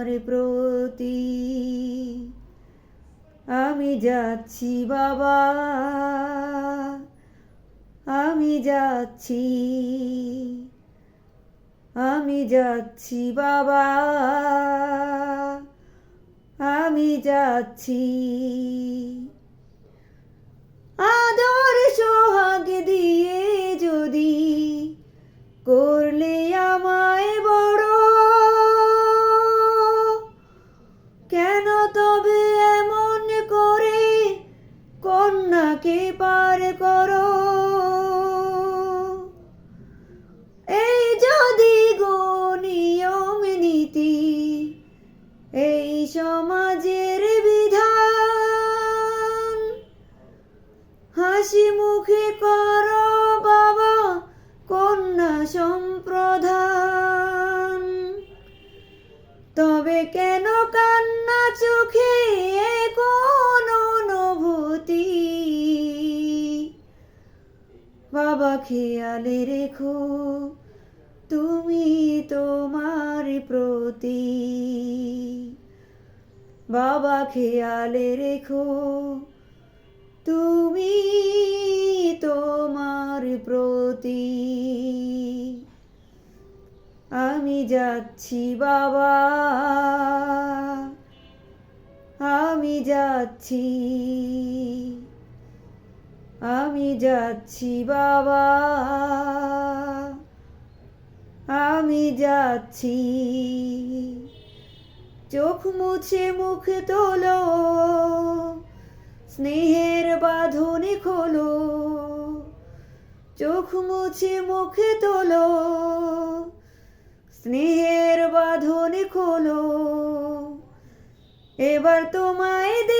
তোমার প্রতি। আমি যাচ্ছি, বাবা। আমি যাচ্ছি। আমি যাচ্ছি, বাবা। আমি যাচ্ছি। আদর সোহাগ দিয়ে নীতি এই সমাজের বিধান। হাসি মুখে করো বাবা, কন্যা সম্প্রধান। তবে কেন কান্না চোখে কোন অনুভূতি? বাবা খেয়ালে রেখো তুমি তোমার প্রতি বাবা খেয়ালে রেখো, তুমি তোমার প্রতি। আমি যাচ্ছি বাবা, আমি যাচ্ছি আমি যাচ্ছি বাবা। আমি যাচ্ছি। চোখ মুছে মুখ তোলো, স্নেহের বাঁধনে খোলো। চোখ মুছে মুখ তোলো, স্নেহের বাঁধনে খোলো। এবার তোমায় দিতে